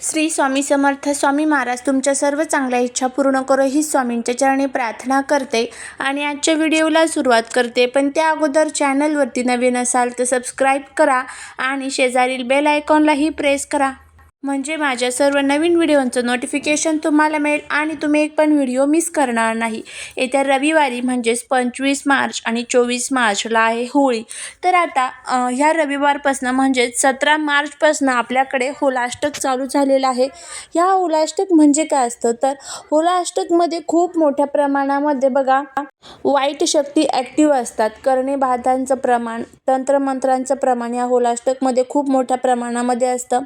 श्री स्वामी समर्थ स्वामी महाराज तुमच्या सर्व चांगल्या इच्छा पूर्ण करो ही स्वामींच्या चरणी प्रार्थना करते आणि आजच्या व्हिडिओला सुरुवात करते. पण त्या अगोदर चॅनलवरती नवीन असाल तर सबस्क्राईब करा आणि शेजारील बेल आयकॉनलाही प्रेस करा. म्हणजे माझ्या सर्व नवीन व्हिडिओंचं नोटिफिकेशन तुम्हाला मिळेल आणि तुम्ही एक पण व्हिडिओ मिस करणार नाही. येत्या रविवारी म्हणजेच पंचवीस मार्च आणि चोवीस मार्चला आहे होळी. तर आता ह्या रविवारपासनं म्हणजेच सतरा मार्चपासनं आपल्याकडे होलाष्टक चालू झालेलं आहे. ह्या होलाष्टक म्हणजे काय असतं? तर होलाष्टकमध्ये खूप मोठ्या प्रमाणामध्ये बघा वाईट शक्ती ॲक्टिव्ह असतात. करणे बाधांचं प्रमाण तंत्रमंत्रांचं प्रमाण या होलाष्टकमध्ये खूप मोठ्या प्रमाणामध्ये असतं.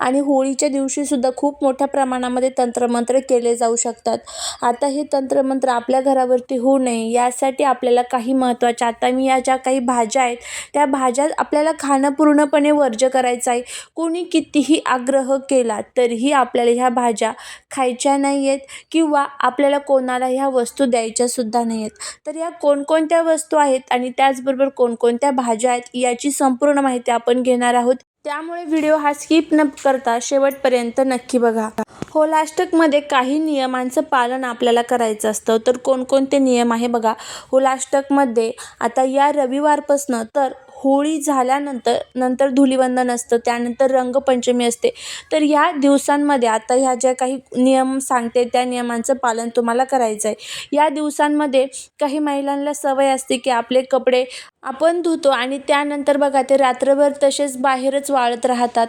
आणि हो होळीच्या दिवशीसुद्धा खूप मोठ्या प्रमाणामध्ये तंत्रमंत्र केले जाऊ शकतात. आता हे तंत्रमंत्र आपल्या घरावरती होऊ नये यासाठी आपल्याला काही महत्त्वाच्या आता मी या ज्या काही भाज्या आहेत त्या भाज्या आपल्याला खाणं पूर्णपणे वर्ज्य करायचं आहे. कोणी कितीही आग्रह केला तरीही आपल्याला ह्या भाज्या खायच्या नाही आहेत किंवा आपल्याला कोणाला ह्या वस्तू द्यायच्यासुद्धा नाही आहेत तर या कोणकोणत्या वस्तू आहेत आणि त्याचबरोबर कोणकोणत्या भाज्या आहेत याची संपूर्ण माहिती आपण घेणार आहोत. त्यामुळे व्हिडिओ हा स्किप न करता शेवटपर्यंत नक्की बघा. होलाष्टकमध्ये काही नियमांचं पालन आपल्याला करायचं असतं तर कोणकोणते नियम आहे बघा. होलाष्टकमध्ये आता या रविवारपासनं तर होळी झाल्यानंतर नंतर धुलिवंदन असतं त्यानंतर रंगपंचमी असते. तर ह्या दिवसांमध्ये आता ह्या ज्या काही नियम सांगते त्या नियमांचं पालन तुम्हाला करायचं आहे या दिवसांमध्ये काही महिलांना सवय असते की आपले कपडे आपण धुतो आणि त्यानंतर बघा ते रात्रभर तसेच बाहेरच वाळत राहतात.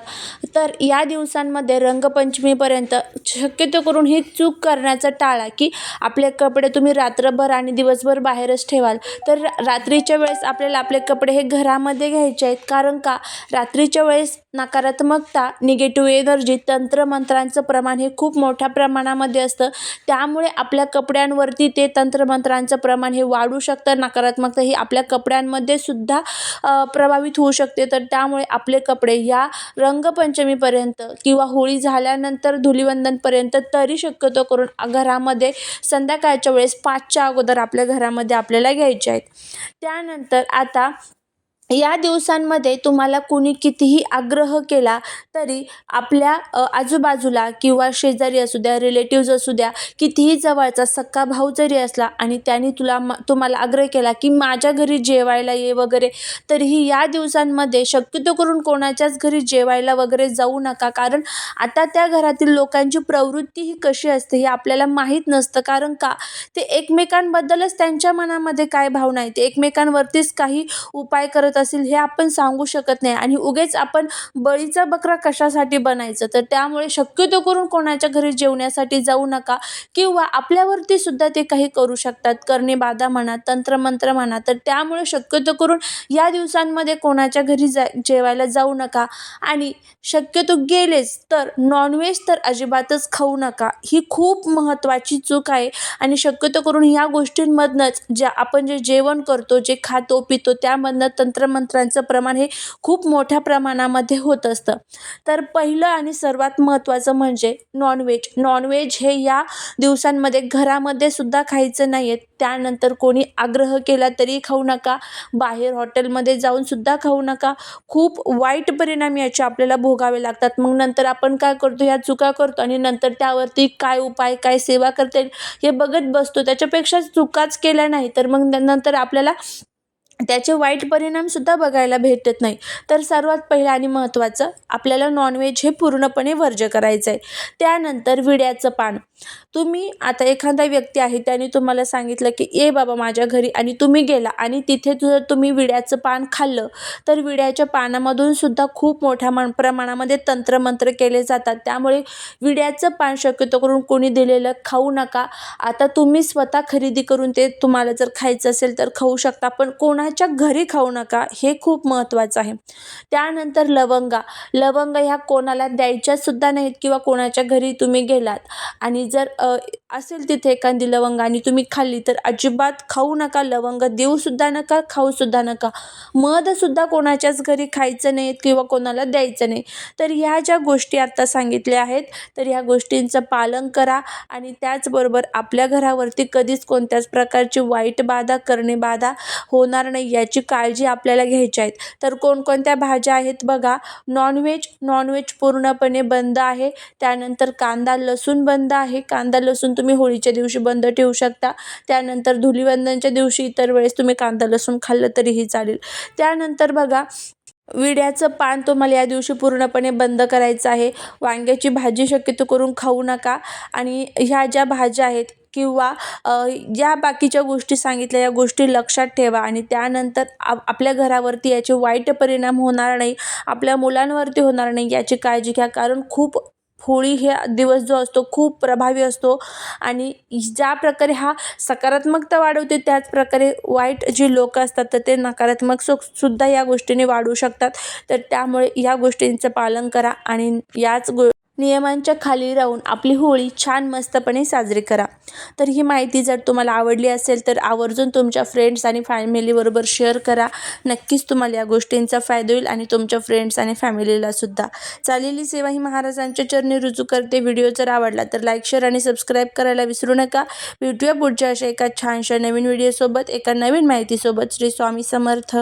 तर या दिवसांमध्ये रंगपंचमीपर्यंत शक्यतो करून ही चूक करण्याचा टाळा की आपले कपडे तुम्ही रात्रभर आणि दिवसभर बाहेरच ठेवाल. तर रात्रीच्या वेळेस आपल्याला आपले कपडे हे घरामध्ये घ्यायचे आहेत. कारण का? रात्रीच्या वेळेस नकारात्मकता निगेटिव्ह एनर्जी तंत्रमंत्रांचं प्रमाण हे खूप मोठ्या प्रमाणामध्ये असतं. त्यामुळे आपल्या कपड्यांवरती ते तंत्रमंत्रांचं प्रमाण हे वाढू शकतं. नकारात्मकता ही आपल्या कपड्यांमध्ये सुद्धा प्रभावित होऊ शकते. तर त्यामुळे आपले कपडे या रंगपंचमीपर्यंत किंवा होळी झाल्यानंतर धुलिवंदनपर्यंत तरी शक्यतो करून घरामध्ये संध्याकाळच्या वेळेस पाचच्या अगोदर आपल्या घरामध्ये आपल्याला घ्यायचे आहेत. त्यानंतर आता या दिवसांमध्ये तुम्हाला कुणी कितीही आग्रह केला तरी आपल्या आजूबाजूला किंवा शेजारी असू द्या रिलेटिव्ज असू द्या कितीही जवळचा सक्का भाऊ जरी असला आणि त्याने तुला म तुम्हाला आग्रह केला की माझ्या घरी जेवायला ये वगैरे तरीही या दिवसांमध्ये शक्यतो करून कोणाच्याच घरी जेवायला वगैरे जाऊ नका. कारण आता त्या घरातील लोकांची प्रवृत्ती ही कशी असते हे आपल्याला माहीत नसतं. कारण का? ते एकमेकांबद्दलच त्यांच्या मनामध्ये काय भावना आहे ते एकमेकांवरतीच काही उपाय करत असेल हे आपण सांगू शकत नाही. आणि उगेच आपण बळीचा बकरा कशासाठी बनायचं? तर त्यामुळे शक्यतो करून कोणाच्या घरी जेवण्यासाठी जाऊ नका किंवा आपल्यावरती सुद्धा ते काही करू शकतात. करणे बाधा म्हणा तंत्रमंत्र म्हणा तर त्यामुळे शक्यतो करून या दिवसांमध्ये कोणाच्या घरी जा जेवायला जाऊ नका. आणि शक्यतो गेलेच तर नॉनव्हेज तर अजिबातच खाऊ नका. ही खूप महत्त्वाची चूक आहे. आणि शक्यतो करून ह्या गोष्टींमधनंच ज्या आपण जे जेवण करतो जे खातो पितो त्यामधनं तंत्र मंत्रांचं प्रमाण हे खूप मोठ्या प्रमाणामध्ये होत असतं. तर पहिलं आणि सर्वात महत्त्वाचं म्हणजे नॉनव्हेज नॉनव्हेज हे या दिवसांमध्ये घरामध्ये सुद्धा खायचं नाही आहे त्यानंतर कोणी आग्रह केला तरी खाऊ नका. बाहेर हॉटेलमध्ये जाऊन सुद्धा खाऊ नका. खूप वाईट परिणाम याचे आपल्याला भोगावे लागतात. मग नंतर आपण काय करतो? ह्या चुका करतो आणि नंतर त्यावरती काय उपाय काय सेवा करता येईल हे बघत बसतो. त्याच्यापेक्षा चुकाच केल्या नाही तर मग नंतर आपल्याला त्याचे वाईट परिणामसुद्धा बघायला भेटत नाही. तर सर्वात पहिलं आणि महत्त्वाचं आपल्याला नॉनव्हेज हे पूर्णपणे वर्ज्य करायचं आहे त्यानंतर विड्याचं पान. तुम्ही आता एखादा व्यक्ती आहे त्याने तुम्हाला सांगितलं की ए बाबा माझ्या घरी आणि तुम्ही गेला आणि तिथे जर तुम्ही विड्याचं पान खाल्लं तर विड्याच्या पानामधून सुद्धा खूप मोठ्या मन प्रमाणामध्ये तंत्रमंत्र केले जातात. त्यामुळे विड्याचं पान शक्यतो करून कोणी दिलेलं खाऊ नका. आता तुम्ही स्वतः खरेदी करून ते तुम्हाला जर खायचं असेल तर खाऊ शकता. पण कोणाच्या घरी खाऊ नका हे खूप महत्त्वाचं आहे. त्यानंतर लवंगा. लवंग ह्या कोणाला द्यायच्यासुद्धा नाहीत किंवा कोणाच्या घरी तुम्ही गेलात आणि जर असेल तिथे एखादी लवंग आणि तुम्ही खाल्ली तर अजिबात खाऊ नका लवंग देऊसुद्धा नका खाऊसुद्धा नका. मधसुद्धा कोणाच्याच घरी खायचं नाहीत किंवा कोणाला द्यायचं नाही. तर ह्या ज्या गोष्टी आत्ता सांगितल्या आहेत तर ह्या गोष्टींचं पालन करा आणि त्याचबरोबर आपल्या घरावरती कधीच कोणत्याच प्रकारची वाईट बाधा करणे बाधा होणार नाही. नाही याची काळजी आपल्याला घ्यायची आहेत तर कोणकोणत्या भाज्या आहेत बघा. नॉनव्हेज नॉनव्हेज पूर्णपणे बंद आहे. त्यानंतर कांदा लसूण बंद आहे. कांदा लसूण तुम्ही होळीच्या दिवशी बंद ठेवू शकता. त्यानंतर धुलीवंदनच्या दिवशी इतर वेळेस तुम्ही कांदा लसूण खाल्लं तरीही चालेल. त्यानंतर बघा विड्याचं पान तुम्हाला या दिवशी पूर्णपणे बंद करायचं आहे. वांग्याची भाजी शक्यतो करून खाऊ नका. आणि ह्या ज्या भाज्या आहेत किंवा ज्या बाकीच्या गोष्टी सांगितल्या या गोष्टी लक्षात ठेवा. आणि त्यानंतर आप आपल्या घरावरती याचे वाईट परिणाम होणार नाही. आपल्या मुलांवरती होणार नाही याची काळजी घ्या. कारण खूप होळी हे दिवस जो असतो खूप प्रभावी असतो. आणि ज्या प्रकारे हा सकारात्मकता वाढवते त्याच प्रकारे वाईट जी लोक असतात तर ते नकारात्मक सु सुद्धा या गोष्टीने वाढू शकतात. तर त्यामुळे या गोष्टींचं पालन करा आणि याच गो नियमांच्या खाली राहून आपली होळी छान मस्तपणे साजरी करा. तर ही माहिती जर तुम्हाला आवडली असेल तर आवर्जून तुमच्या फ्रेंड्स आणि फॅमिलीबरोबर शेअर करा. नक्कीच तुम्हाला या गोष्टींचा फायदा होईल आणि तुमच्या फ्रेंड्स आणि फॅमिलीला सुद्धा. चालेली सेवा ही महाराजांच्या चरणी रुजू करते. व्हिडिओ जर आवडला तर लाईक शेअर आणि सबस्क्राईब करायला विसरू नका. भेटूया पुढच्या अशा एका छानशा नवीन व्हिडिओसोबत एका नवीन माहितीसोबत. श्री स्वामी समर्थ.